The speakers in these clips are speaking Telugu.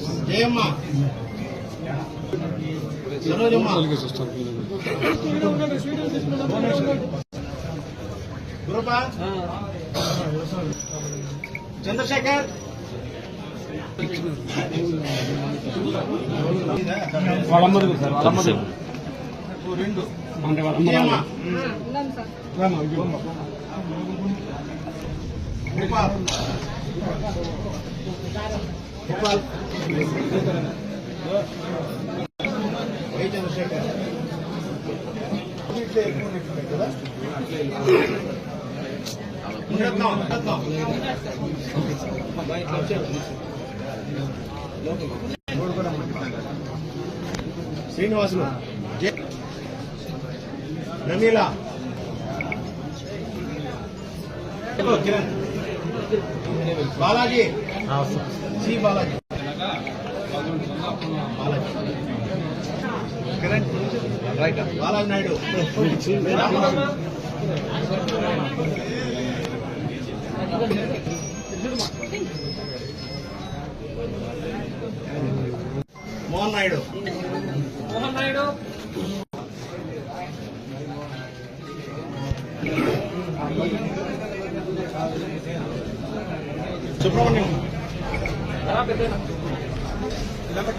సరోజమ్మ? గురప్ప చంద్రశేఖర్? వాళ్ళమ్మది సార్ వాళ్ళమ్మది రెండు అంటే జయమ్మ వాళ్ళమ్మ Gopal Gopal Y Chandrashekar Srinivasulu J. Balaji. C Balaji Balaji right Balaji Naidu Mohan Naidu Mohan Naidu Subrahmanyam. ఇదంతా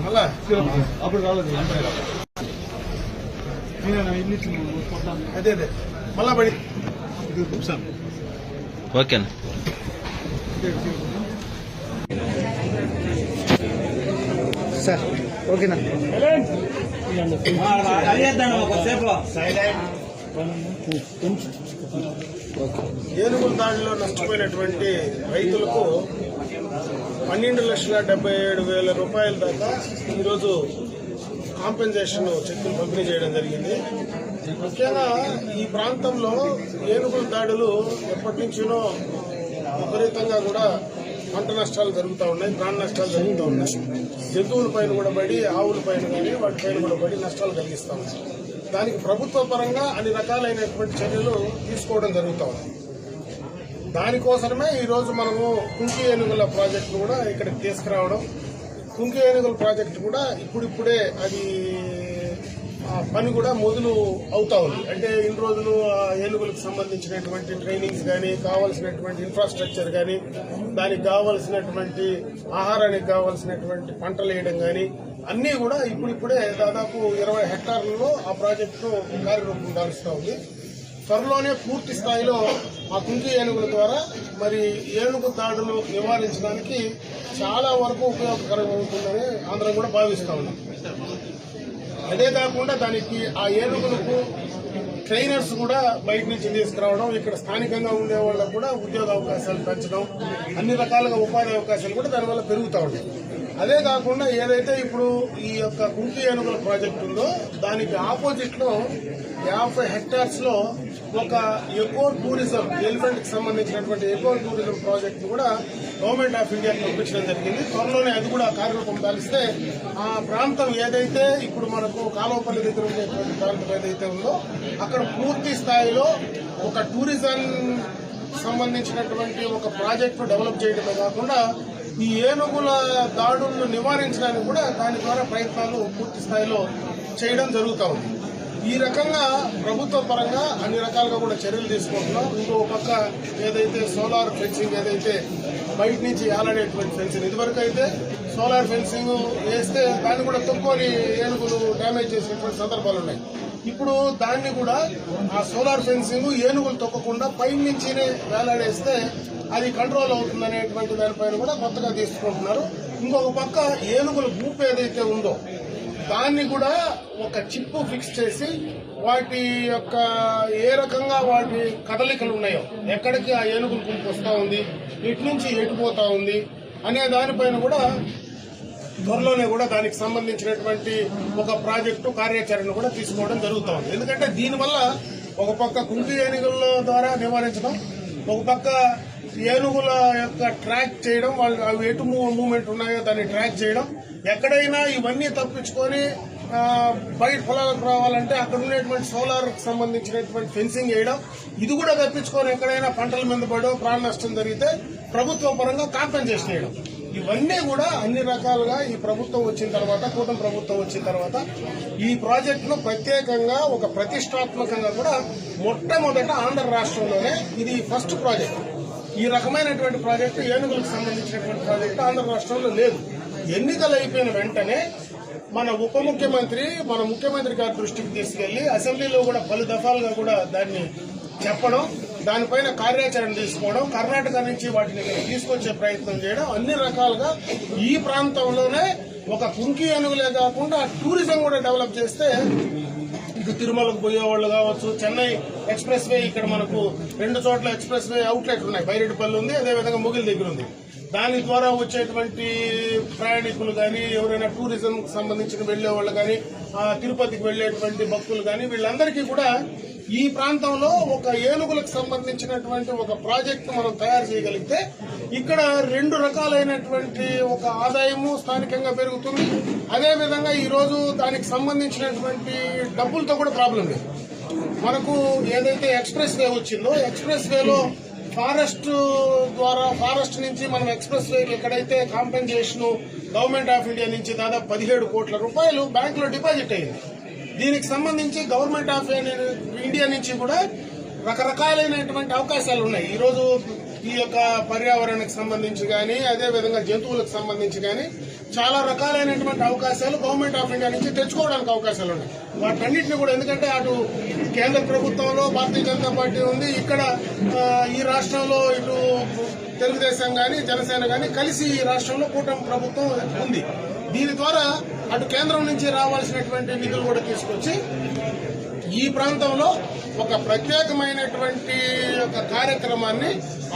మళ్ళా అప్పుడు రాలేదు అదే అదే మళ్ళా బడి ఓకేనా సార్ ఓకేనా? ఏనుగుల దాడిలో నష్టపోయినటువంటి రైతులకు పన్నెండు లక్షల డెబ్బై ఏడు వేల రూపాయల దాకా ఈరోజు కాంపెన్సేషన్ చెక్కులు పంపిణీ చేయడం జరిగింది. ముఖ్యంగా ఈ ప్రాంతంలో ఏనుగుల దాడులు ఎప్పటి నుంచినో విపరీతంగా కూడా పంట నష్టాలు జరుగుతూ ఉన్నాయి ప్రాణ నష్టాలు జరుగుతూ ఉన్నాయి. జంతువుల పైన కూడా పడి ఆవుల పైన కానీ వాటి పైన కూడా పడి నష్టాలు కలిగిస్తూ ఉన్నాయి. దానికి ప్రభుత్వ పరంగా అన్ని రకాలైనటువంటి చర్యలు తీసుకోవడం జరుగుతూ ఉన్నాయి దానికోసమే ఈరోజు మనము కుంకి ఏనుగుల ప్రాజెక్టు కూడా ఇక్కడికి తీసుకురావడం. కుంకి ఏనుగుల ప్రాజెక్టు కూడా ఇప్పుడిప్పుడే అది పని కూడా మొదలు అవుతా ఉంది. అంటే ఇన్ని రోజులు ఆ ఏనుగులకు సంబంధించినటువంటి ట్రైనింగ్స్ కానీ కావాల్సినటువంటి ఇన్ఫ్రాస్ట్రక్చర్ కానీ దానికి కావాల్సినటువంటి ఆహారానికి కావాల్సినటువంటి పంటలు వేయడం కానీ అన్నీ కూడా ఇప్పుడిప్పుడే దాదాపు ఇరవై హెక్టార్లలో ఆ ప్రాజెక్టు కార్యరూపం దాల్స్తూ ఉంది. త్వరలోనే పూర్తి స్థాయిలో ఆ కుంకి ఏనుగుల ద్వారా మరి ఏనుగు దాడులు నివారించడానికి చాలా వరకు ఉపయోగకరంగా ఉంటుందని అందరం కూడా భావిస్తా ఉన్నాం. అదే కాకుండా దానికి ఆ ఏనుగులకు ట్రైనర్స్ కూడా బయట నుంచి తీసుకురావడం ఇక్కడ స్థానికంగా ఉండే వాళ్ళకు కూడా ఉద్యోగ అవకాశాలు పెంచడం అన్ని రకాలుగా ఉపాధి అవకాశాలు కూడా దానివల్ల పెరుగుతూ ఉంటాయి అదే కాకుండా ఏదైతే ఇప్పుడు ఈ యొక్క కుంకి ఏనుగుల ప్రాజెక్టు ఉందో దానికి ఆపోజిట్లో యాభై హెక్టార్స్లో ఒక ఎకో టూరిజం ఎలిఫెంట్కి సంబంధించినటువంటి ఎకో టూరిజం ప్రాజెక్ట్ కూడా గవర్నమెంట్ ఆఫ్ ఇండియాకి పంపించడం జరిగింది. త్వరలోనే అది కూడా కార్యరూపం దాలిస్తే ఆ ప్రాంతం ఏదైతే ఇప్పుడు మనకు కాలువపల్లి దగ్గర ఉండేటువంటి ప్రాంతం ఏదైతే ఉందో అక్కడ పూర్తి స్థాయిలో ఒక టూరిజం సంబంధించినటువంటి ఒక ప్రాజెక్టు డెవలప్ చేయడమే కాకుండా ఈ ఏనుగుల దాడులను నివారించడానికి కూడా దాని ద్వారా ప్రయత్నాలు పూర్తి స్థాయిలో చేయడం జరుగుతూ ఉంది. ఈ రకంగా ప్రభుత్వ పరంగా అన్ని రకాలుగా కూడా చర్యలు తీసుకుంటున్నాం. ఇంకో పక్క ఏదైతే సోలార్ ఫెన్సింగ్ ఏదైతే బయట నుంచి ఆలాడేటువంటి ఫెన్సింగ్ ఇదివరకు అయితే సోలార్ ఫెన్సింగ్ వేస్తే దాన్ని కూడా తక్కువని ఏనుగులు డ్యామేజ్ చేసినటువంటి సందర్భాలు ఉన్నాయి. ఇప్పుడు దాన్ని కూడా ఆ సోలార్ ఫెన్సింగ్ ఏనుగులు తొక్కకుండా పై నుంచినే వేలాడేస్తే అది కంట్రోల్ అవుతుంది అనేటువంటి దానిపైన కూడా కొత్తగా తీసుకుంటున్నారు. ఇంకొక పక్క ఏనుగుల గ్రూప్ ఏదైతే ఉందో దాన్ని కూడా ఒక చిప్ ఫిక్స్ చేసి వాటి యొక్క ఏ రకంగా వాటి కదలికలు ఉన్నాయో ఎక్కడికి ఆ ఏనుగులు గుంపు వస్తూ ఉంది ఇటు నుంచి ఎటుపోతా ఉంది అనే దానిపైన కూడా త్వరలోనే కూడా దానికి సంబంధించినటువంటి ఒక ప్రాజెక్టు కార్యాచరణ కూడా తీసుకోవడం జరుగుతూ ఉంది. ఎందుకంటే దీనివల్ల ఒక పక్క కుంటి ఏనుగుల ద్వారా నివారించడం ఒక పక్క ఏనుగుల యొక్క ట్రాక్ చేయడం వాళ్ళు అవి ఎటు మూవ్మెంట్ ఉన్నాయో దాన్ని ట్రాక్ చేయడం ఎక్కడైనా ఇవన్నీ తప్పించుకొని బయట పొలాలకు రావాలంటే అక్కడ ఉండేటువంటి సోలార్ సంబంధించినటువంటి ఫెన్సింగ్ వేయడం ఇది కూడా తప్పించుకొని ఎక్కడైనా పంటల మీద పడో ప్రాణ నష్టం జరిగితే ప్రభుత్వ పరంగా కాంపెన్సేషన్ వేయడం. ఇవన్నీ కూడా అన్ని రకాలుగా ఈ ప్రభుత్వం వచ్చిన తర్వాత కూటమి ప్రభుత్వం వచ్చిన తర్వాత ఈ ప్రాజెక్టును ప్రత్యేకంగా ఒక ప్రతిష్టాత్మకంగా కూడా మొట్టమొదట ఆంధ్ర రాష్ట్రంలోనే ఇది ఫస్ట్ ప్రాజెక్ట్ ఈ రకమైనటువంటి ప్రాజెక్టు ఏనుగులకు సంబంధించినటువంటి ప్రాజెక్టు ఆంధ్ర రాష్ట్రంలో లేదు. ఎన్నికలు అయిపోయిన వెంటనే మన ఉప ముఖ్యమంత్రి మన ముఖ్యమంత్రి గారి దృష్టికి తీసుకెళ్ళి అసెంబ్లీలో కూడా పలు దఫాలుగా కూడా దాన్ని చెప్పడం దానిపైన కార్యాచరణ తీసుకోవడం కర్ణాటక నుంచి వాటిని తీసుకొచ్చే ప్రయత్నం చేయడం అన్ని రకాలుగా ఈ ప్రాంతంలోనే ఒక కుంకి ఏనుగులే కాకుండా టూరిజం కూడా డెవలప్ చేస్తే ఇటు తిరుమలకు పోయేవాళ్ళు కావచ్చు. చెన్నై ఎక్స్ప్రెస్ వే ఇక్కడ మనకు రెండు చోట్ల ఎక్స్ప్రెస్ వే అవుట్లెట్ ఉన్నాయి. బైరెడ్డిపల్లి ఉంది అదేవిధంగా ముగిల్ దగ్గర ఉంది. దాని ద్వారా వచ్చేటువంటి ప్రయాణికులు కానీ ఎవరైనా టూరిజం సంబంధించిన వెళ్ళే వాళ్ళు కానీ తిరుపతికి వెళ్ళేటువంటి భక్తులు కానీ వీళ్ళందరికీ కూడా ఈ ప్రాంతంలో ఒక ఏనుగులకు సంబంధించినటువంటి ఒక ప్రాజెక్ట్ మనం తయారు చేయగలిగితే ఇక్కడ రెండు రకాలైనటువంటి ఒక ఆదాయము స్థానికంగా పెరుగుతుంది. అదేవిధంగా ఈరోజు దానికి సంబంధించినటువంటి డబ్బులతో కూడా ప్రాబ్లం లేదు. మనకు ఏదైతే ఎక్స్ప్రెస్ వే వచ్చిందో ఎక్స్ప్రెస్ వేలో ఫారెస్ట్ ద్వారా ఫారెస్ట్ నుంచి మనం ఎక్స్ప్రెస్ వే ఎక్కడైతే కాంపెన్సేషన్ గవర్నమెంట్ ఆఫ్ ఇండియా నుంచి దాదాపు పదిహేడు కోట్ల రూపాయలు బ్యాంకులో డిపాజిట్ అయింది. దీనికి సంబంధించి గవర్నమెంట్ ఆఫ్ ఇండియా నుంచి కూడా రకరకాలైనటువంటి అవకాశాలు ఉన్నాయి ఈరోజు ఈ యొక్క పర్యావరణకు సంబంధించి కానీ అదేవిధంగా జంతువులకు సంబంధించి కానీ చాలా రకాలైనటువంటి అవకాశాలు గవర్నమెంట్ ఆఫ్ ఇండియా నుంచి తెచ్చుకోవడానికి అవకాశాలు ఉన్నాయి వాటన్నింటినీ కూడా ఎందుకంటే అటు కేంద్ర ప్రభుత్వంలో భారతీయ జనతా పార్టీ ఉంది. ఇక్కడ ఈ రాష్ట్రంలో ఇటు తెలుగుదేశం కానీ జనసేన కానీ కలిసి ఈ రాష్ట్రంలో కూటమి ప్రభుత్వం ఉంది. దీని ద్వారా అటు కేంద్రం నుంచి రావాల్సినటువంటి నిధులు కూడా తీసుకొచ్చి ఈ ప్రాంతంలో ఒక ప్రత్యేకమైనటువంటి ఒక కార్యక్రమాన్ని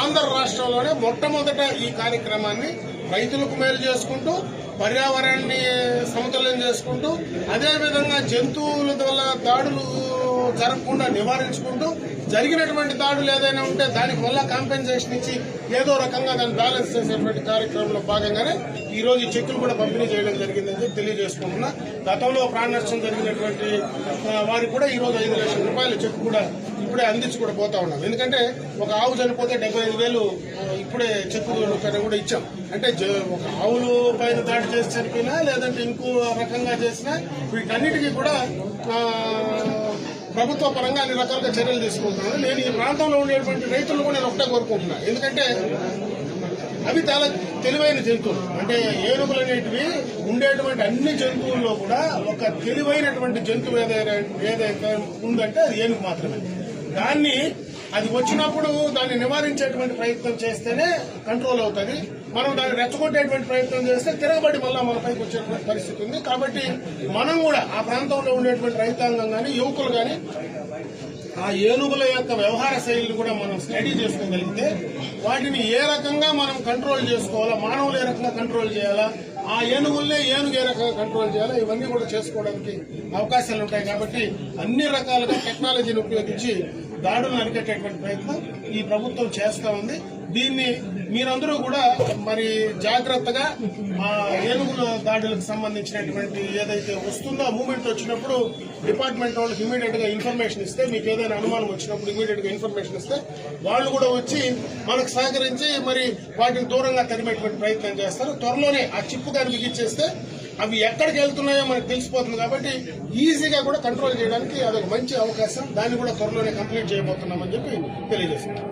ఆంధ్ర రాష్ట్రంలోనే మొట్టమొదట ఈ కార్యక్రమాన్ని రైతులకు మేలు చేసుకుంటూ పర్యావరణాన్ని సమతుల్యం చేసుకుంటూ అదేవిధంగా జంతువుల వల్ల దాడులు జరగకుండా నివారించుకుంటూ జరిగినటువంటి దాడులు ఏదైనా ఉంటే దానికి మళ్ళా కాంపెన్సేషన్ ఇచ్చి ఏదో రకంగా దాన్ని బ్యాలెన్స్ చేసేటువంటి కార్యక్రమంలో భాగంగానే ఈ రోజు ఈ చెక్కులు కూడా పంపిణీ చేయడం జరిగిందని చెప్పి తెలియజేసుకుంటున్నా. గతంలో ప్రాణ నష్టం జరిగినటువంటి వారికి కూడా ఈ రోజు ఐదు లక్షల రూపాయల చెక్ కూడా ఇప్పుడే అందించి కూడా పోతా ఉన్నాం. ఎందుకంటే ఒక ఆవు చనిపోతే డెబ్బై ఐదు వేలు ఇప్పుడే చెక్కు కూడా ఇచ్చాం. అంటే ఒక ఆవులు పైన దాడి చేసి చనిపోయినా లేదంటే ఇంకో రకంగా చేసినా వీటన్నిటికీ కూడా ప్రభుత్వ పరంగా అన్ని రకాలుగా చర్యలు తీసుకుంటున్నాను నేను ఈ ప్రాంతంలో ఉండేటువంటి రైతులను కూడా నేను ఒకటే కోరుకుంటున్నాను ఎందుకంటే అవి చాలా తెలివైన జంతువులు. అంటే ఏనుగులు అనేటివి ఉండేటువంటి అన్ని జంతువుల్లో కూడా ఒక తెలివైనటువంటి జంతువు ఏదైనా ఏదైతే ఉందంటే అది ఏనుగు మాత్రమే. దాన్ని అది వచ్చినప్పుడు దాన్ని నివారించేటువంటి ప్రయత్నం చేస్తేనే కంట్రోల్ అవుతుంది. మనం దాన్ని రెచ్చగొట్టేటువంటి ప్రయత్నం చేస్తే తిరగబడి మళ్ళా మనపైకి వచ్చేటువంటి పరిస్థితి ఉంది. కాబట్టి మనం కూడా ఆ ప్రాంతంలో ఉండేటువంటి రైతాంగం కానీ యువకులు కానీ ఆ ఏనుగుల యొక్క వ్యవహార శైలిని కూడా మనం స్టడీ చేసుకోగలిగితే వాటిని ఏ రకంగా మనం కంట్రోల్ చేసుకోవాలా మానవులు ఏ రకంగా కంట్రోల్ చేయాలా ఆ ఏనుగుల్నే ఏనుగు ఏ రకంగా కంట్రోల్ చేయాలో. ఇవన్నీ కూడా చేసుకోవడానికి అవకాశాలు ఉంటాయి కాబట్టి అన్ని రకాలుగా టెక్నాలజీని ఉపయోగించి దాడులను అరికట్టేటువంటి ప్రయత్నం ఈ ప్రభుత్వం చేస్తా ఉంది. దీన్ని మీరందరూ కూడా మరి జాగ్రత్తగా ఆ ఏనుగుల దాడులకు సంబంధించినటువంటి ఏదైతే వస్తుందో మూమెంట్ వచ్చినప్పుడు డిపార్ట్మెంట్ వాళ్ళకి ఇమీడియట్గా ఇన్ఫర్మేషన్ ఇస్తే మీకు ఏదైనా అనుమానం వచ్చినప్పుడు ఇమీడియట్గా ఇన్ఫర్మేషన్ ఇస్తే వాళ్ళు కూడా వచ్చి మనకు సహకరించి మరి వాటిని దూరంగా తరిమేటువంటి ప్రయత్నం చేస్తారు. త్వరలోనే ఆ చిప్పు కానీ బిగించేస్తే అవి ఎక్కడికి వెళ్తున్నాయో మనకు తెలిసిపోతుంది కాబట్టి ఈజీగా కూడా కంట్రోల్ చేయడానికి అదొక మంచి అవకాశం. దాన్ని కూడా త్వరలోనే కంప్లీట్ చేయబోతున్నామని చెప్పి తెలియజేస్తున్నాం.